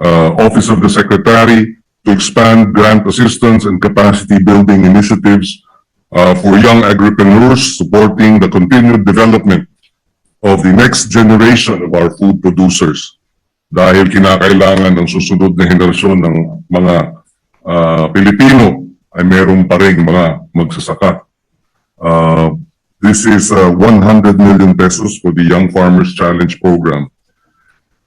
uh, Office of the Secretary to expand grant assistance and capacity building initiatives uh, for young agripreneurs, supporting the continued development of the next generation of our food producers. Dahil kinakailangan ng susunod na henerasyon ng mga ah, Pilipino ay meron pa rin mga magsasaka. Uh, this is uh, 100 million pesos for the Young Farmers Challenge Program.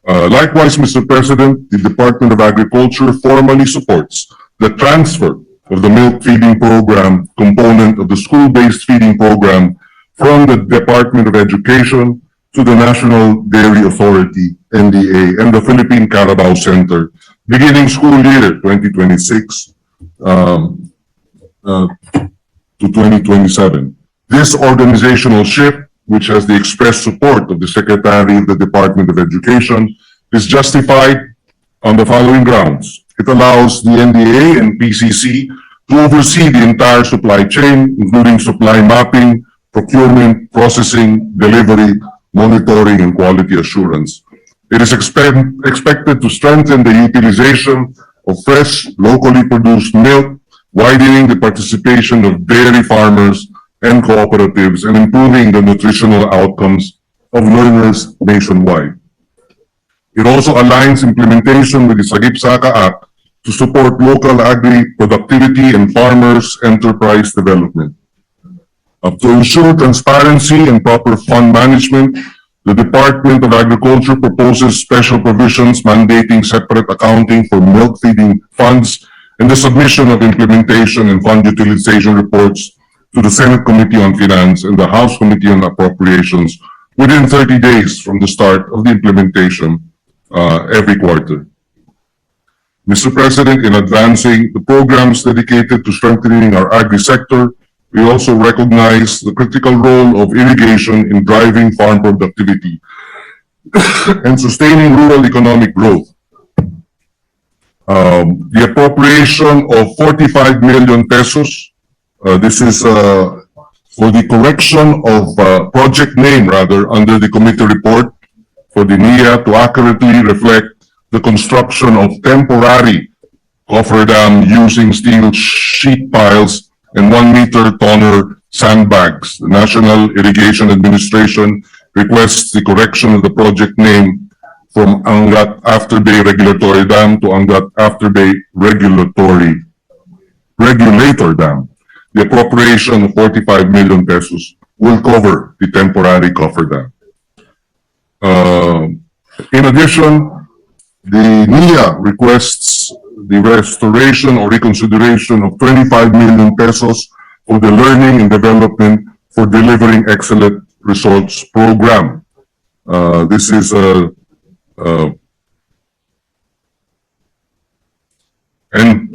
Uh, likewise, Mr. President, the Department of Agriculture formally supports the transfer of the milk feeding program component of the school-based feeding program from the Department of Education to the National Dairy Authority, NDA, and the Philippine Carabao Center, beginning school year 2026 um, uh, to 2027. This organizational shift, which has the express support of the Secretary of the Department of Education, is justified on the following grounds. It allows the NDA and PCC to oversee the entire supply chain, including supply mapping, procurement, processing, delivery, monitoring, and quality assurance. It is expect- expected to strengthen the utilization of fresh, locally produced milk, widening the participation of dairy farmers and cooperatives, and improving the nutritional outcomes of learners nationwide. It also aligns implementation with the Sagip Saka Act to support local agri-productivity and farmers' enterprise development. Uh, to ensure transparency and proper fund management, the Department of Agriculture proposes special provisions mandating separate accounting for milk feeding funds and the submission of implementation and fund utilization reports to the Senate Committee on Finance and the House Committee on Appropriations within 30 days from the start of the implementation uh, every quarter. Mr. President, in advancing the programs dedicated to strengthening our agri-sector, we also recognize the critical role of irrigation in driving farm productivity and sustaining rural economic growth. Um, the appropriation of 45 million pesos, this is, uh, for the correction of, uh, project name rather, under the committee report for the NIA to accurately reflect the construction of temporary coffer dam using steel sheet piles and one meter toner sandbags. The National Irrigation Administration requests the correction of the project name from Angat After Bay Regulatory Dam to Angat After Bay Regulatory Regulator Dam the appropriation of 45 million pesos will cover the temporary cofferdam. Uh, in addition, the NIA requests the restoration or reconsideration of 25 million pesos for the Learning and Development for Delivering Excellent Results program. Uh, this is a, a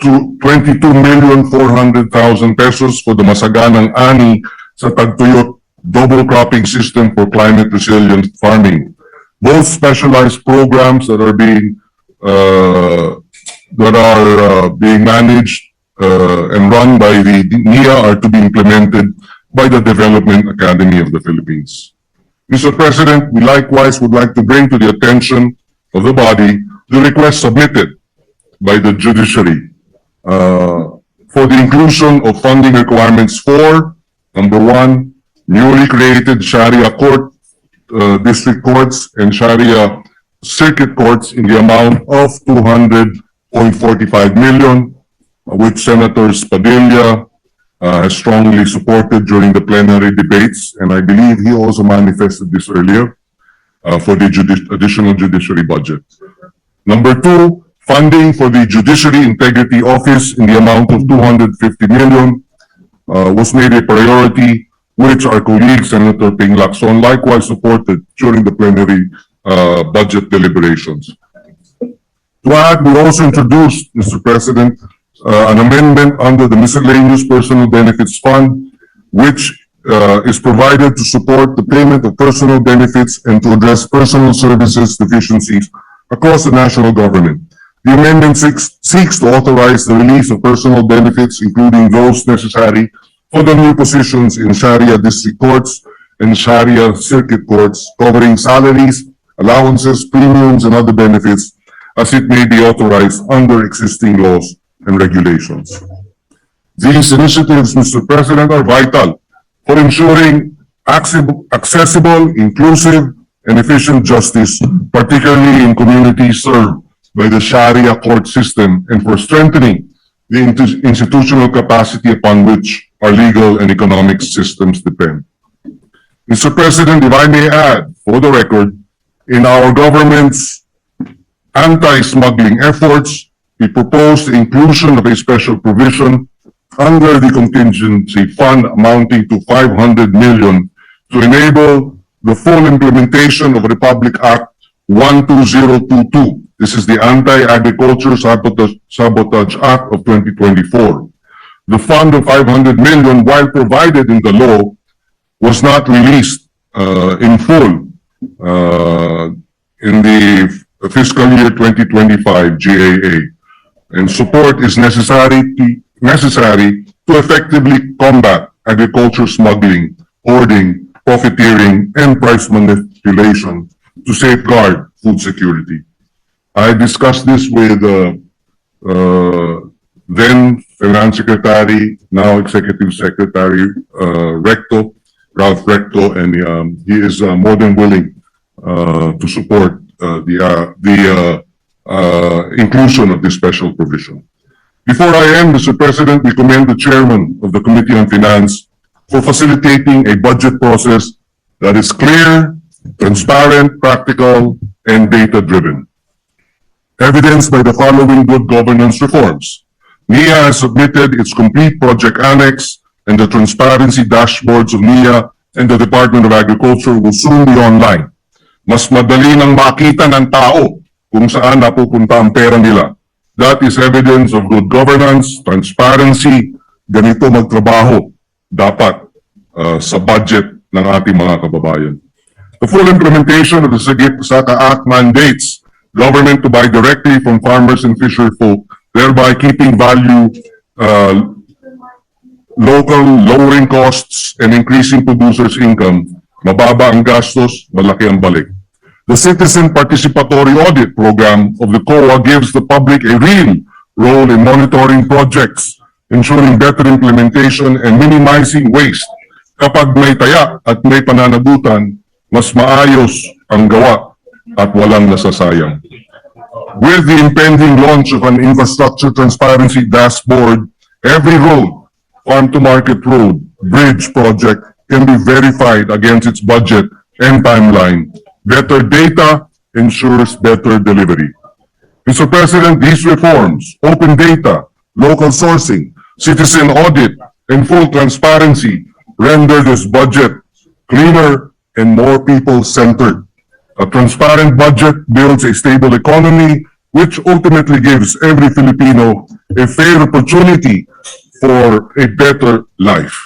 22,400,000 pesos for the Masaganang Ani sa Tagtuyot Double Cropping System for Climate Resilient Farming. Both specialized programs that are being uh, that are uh, being managed uh, and run by the NIA are to be implemented by the Development Academy of the Philippines. Mr. President, we likewise would like to bring to the attention of the body the request submitted by the judiciary uh, for the inclusion of funding requirements for, number one, newly created Sharia court, uh, district courts and Sharia circuit courts in the amount of 200.45 million, which Senators Padilla uh, has strongly supported during the plenary debates, and I believe he also manifested this earlier uh, for the judi- additional judiciary budget. Number two, funding for the Judiciary Integrity Office in the amount of 250 million uh, was made a priority, which our colleague Senator Ping Lacson likewise supported during the plenary uh, budget deliberations. To add, we also introduced, Mr. President, uh, an amendment under the miscellaneous personal benefits fund, which uh, is provided to support the payment of personal benefits and to address personal services deficiencies across the national government. The amendment seeks, seeks to authorize the release of personal benefits, including those necessary for the new positions in Sharia district courts and Sharia circuit courts, covering salaries, allowances, premiums, and other benefits as it may be authorized under existing laws and regulations. These initiatives, Mr. President, are vital for ensuring accessible, accessible, inclusive, and efficient justice, particularly in communities served by the Sharia court system and for strengthening the institutional capacity upon which our legal and economic systems depend. Mr. President, if I may add, for the record, in our government's anti-smuggling efforts, we propose the inclusion of a special provision under the contingency fund amounting to 500 million to enable the full implementation of Republic Act 12022. This is the Anti-Agriculture Sabotage, Sabotage Act of 2024. The fund of 500 million, while provided in the law, was not released uh, in full uh, in the fiscal year 2025 GAA. And support is necessary to, necessary to effectively combat agriculture smuggling, hoarding, profiteering, and price manipulation to safeguard food security. I discussed this with uh, uh, then Finance Secretary, now Executive Secretary uh, Recto, Ralph Recto, and um, he is uh, more than willing uh, to support uh, the uh, the uh, uh, inclusion of this special provision. Before I end, Mr. President, we commend the Chairman of the Committee on Finance for facilitating a budget process that is clear, transparent, practical, and data-driven evidenced by the following good governance reforms. NIA has submitted its complete project annex and the transparency dashboards of NIA and the Department of Agriculture will soon be online. Mas madali nang makita ng tao kung saan napupunta ang pera nila. That is evidence of good governance, transparency, ganito magtrabaho dapat uh, sa budget ng ating mga kababayan. The full implementation of the Sagip Saka Act mandates government to buy directly from farmers and fisher folk, thereby keeping value, uh, local, lowering costs, and increasing producers' income. Mababa ang gastos, malaki ang balik. The Citizen Participatory Audit Program of the COA gives the public a real role in monitoring projects, ensuring better implementation and minimizing waste. Kapag may taya at may pananagutan, mas maayos ang gawa at walang nasasayang. With the impending launch of an infrastructure transparency dashboard, every road, farm-to-market road, bridge project can be verified against its budget and timeline. Better data ensures better delivery. Mr. President, these reforms, open data, local sourcing, citizen audit, and full transparency render this budget cleaner and more people-centered. A transparent budget builds a stable economy, which ultimately gives every Filipino a fair opportunity for a better life.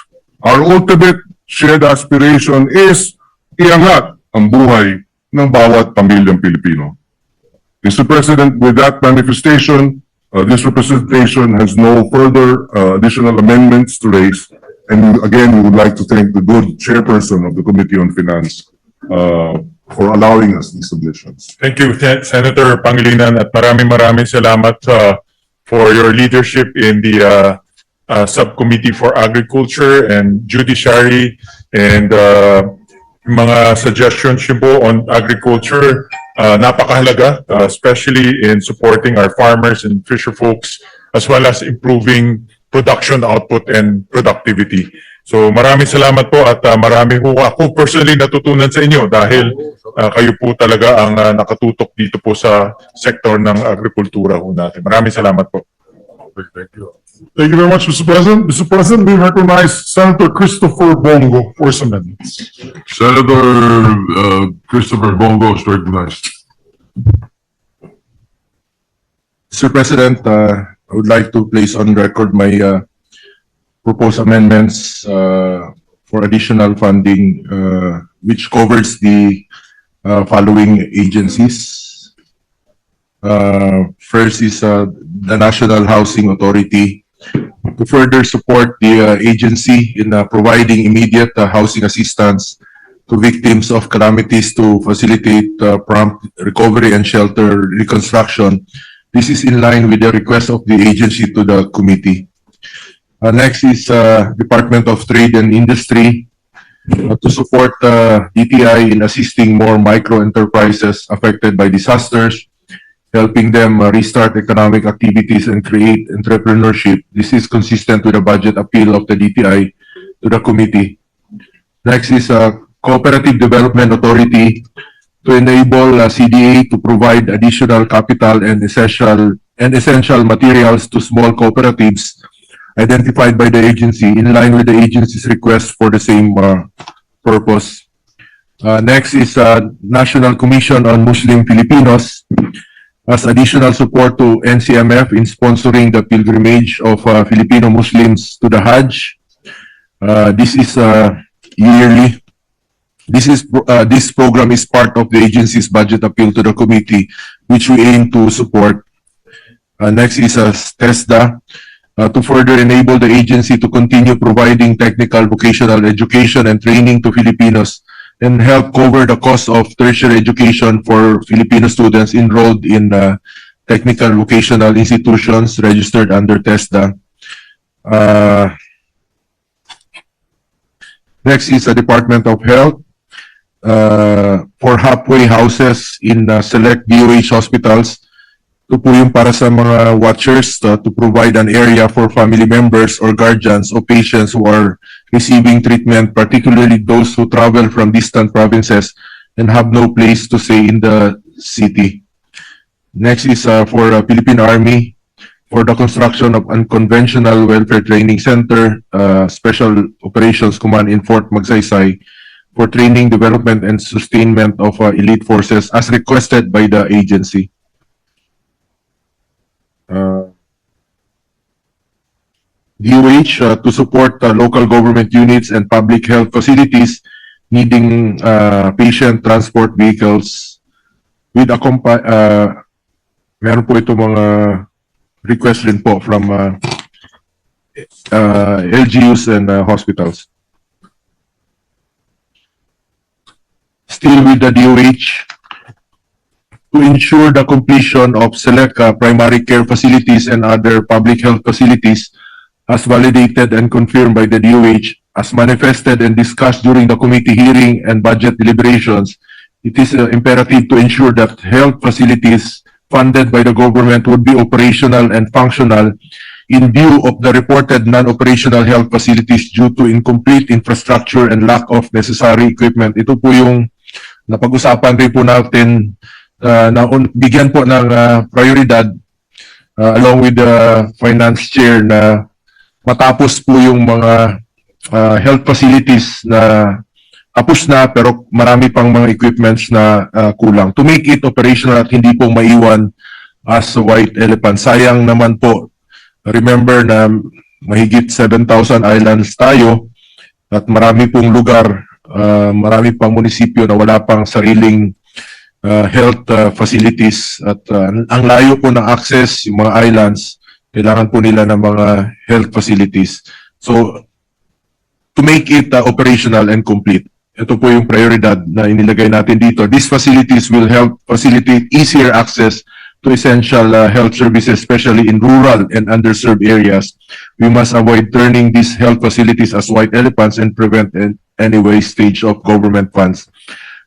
Our ultimate shared aspiration is iangat ang buhay ng bawat pamilyang Pilipino. Mr. President, with that manifestation, uh, this representation has no further uh, additional amendments to raise. And again, we would like to thank the good chairperson of the Committee on Finance uh, for allowing us these submissions. Thank you, Sen- Senator Pangilinan, at maraming maraming salamat uh, for your leadership in the uh, uh, Subcommittee for Agriculture and Judiciary and uh, mga suggestions yun po on agriculture, uh, napakahalaga, uh, especially in supporting our farmers and fisher folks as well as improving production output and productivity. So maraming salamat po at uh, marami po ako personally natutunan sa inyo dahil uh, kayo po talaga ang uh, nakatutok dito po sa sektor ng agrikultura po natin. Maraming salamat po. Thank you very much, Mr. President. Mr. President, we recognize Senator Christopher Bongo for some minutes. Senator uh, Christopher Bongo is recognized. Mr. President, uh, I would like to place on record my uh, proposed amendments uh, for additional funding, uh, which covers the uh, following agencies. Uh, First is uh, the National Housing Authority to further support the uh, agency in uh, providing immediate uh, housing assistance to victims of calamities to facilitate uh, prompt recovery and shelter reconstruction. This is in line with the request of the agency to the committee. Uh, next is uh, Department of Trade and Industry uh, to support uh, DTI in assisting more micro enterprises affected by disasters, helping them uh, restart economic activities and create entrepreneurship. This is consistent with the budget appeal of the DTI to the committee. Next is uh, Cooperative Development Authority to enable uh, CDA to provide additional capital and essential and essential materials to small cooperatives identified by the agency in line with the agency's request for the same uh, purpose. Uh, next is uh, National Commission on Muslim Filipinos as additional support to NCMF in sponsoring the pilgrimage of uh, Filipino Muslims to the Hajj. Uh, this is uh, yearly. This is uh, this program is part of the agency's budget appeal to the committee, which we aim to support. Uh, next is uh, TESDA uh, to further enable the agency to continue providing technical vocational education and training to Filipinos and help cover the cost of tertiary education for Filipino students enrolled in uh, technical vocational institutions registered under TESDA. Uh, next is the Department of Health uh, for halfway houses in uh, select DOH hospitals. Ito po yung para sa mga watchers uh, to provide an area for family members or guardians of patients who are receiving treatment, particularly those who travel from distant provinces and have no place to stay in the city. Next is uh, for uh, Philippine Army for the construction of unconventional welfare training center, uh, Special Operations Command in Fort Magsaysay for training, development, and sustainment of uh, elite forces as requested by the agency. Uh, DOH uh, to support uh, local government units and public health facilities needing uh, patient transport vehicles with a compa- uh, meron po ito mga request rin po from uh, uh, LGUs and uh, hospitals. Still with the DOH, to ensure the completion of select uh, primary care facilities and other public health facilities as validated and confirmed by the DOH, as manifested and discussed during the committee hearing and budget deliberations, it is uh, imperative to ensure that health facilities funded by the government would be operational and functional in view of the reported non-operational health facilities due to incomplete infrastructure and lack of necessary equipment. Ito po yung napag-usapan rin po natin uh, na bigyan po ng uh, prioridad uh, along with the finance chair na matapos po yung mga uh, health facilities na tapos na pero marami pang mga equipments na uh, kulang. To make it operational at hindi po maiwan as a white elephant. Sayang naman po, remember na mahigit 7,000 islands tayo at marami pong lugar, uh, marami pang munisipyo na wala pang sariling uh, health uh, facilities at uh, ang layo po ng access, yung mga islands, kailangan po nila ng mga health facilities. So, to make it uh, operational and complete, ito po yung prioridad na inilagay natin dito. These facilities will help facilitate easier access to essential uh, health services, especially in rural and underserved areas. We must avoid turning these health facilities as white elephants and prevent an- any wastage of government funds.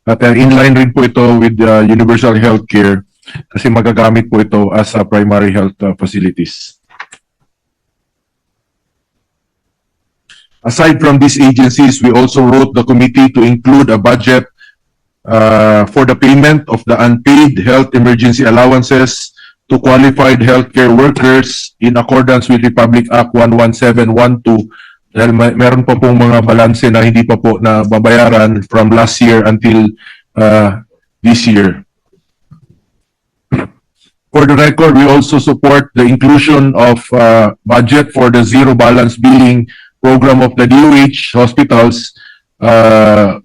At uh, inline rin po ito with uh, universal health care kasi magagamit po ito as uh, primary health uh, facilities. Aside from these agencies, we also wrote the committee to include a budget uh, for the payment of the unpaid health emergency allowances to qualified healthcare workers in accordance with Republic Act 11712 dahil may, meron pa pong mga balanse na hindi pa po na babayaran from last year until uh, this year. For the record, we also support the inclusion of uh, budget for the zero balance billing program of the DOH hospitals. Uh,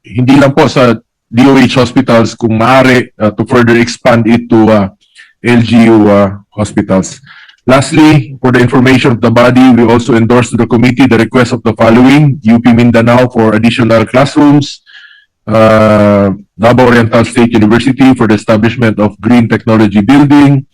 hindi lang po sa DOH hospitals kung maaari uh, to further expand it to uh, LGU uh, hospitals. Lastly, for the information of the body, we also endorse to the committee the request of the following, UP Mindanao for additional classrooms, uh, Davao Oriental State University for the establishment of Green Technology Building,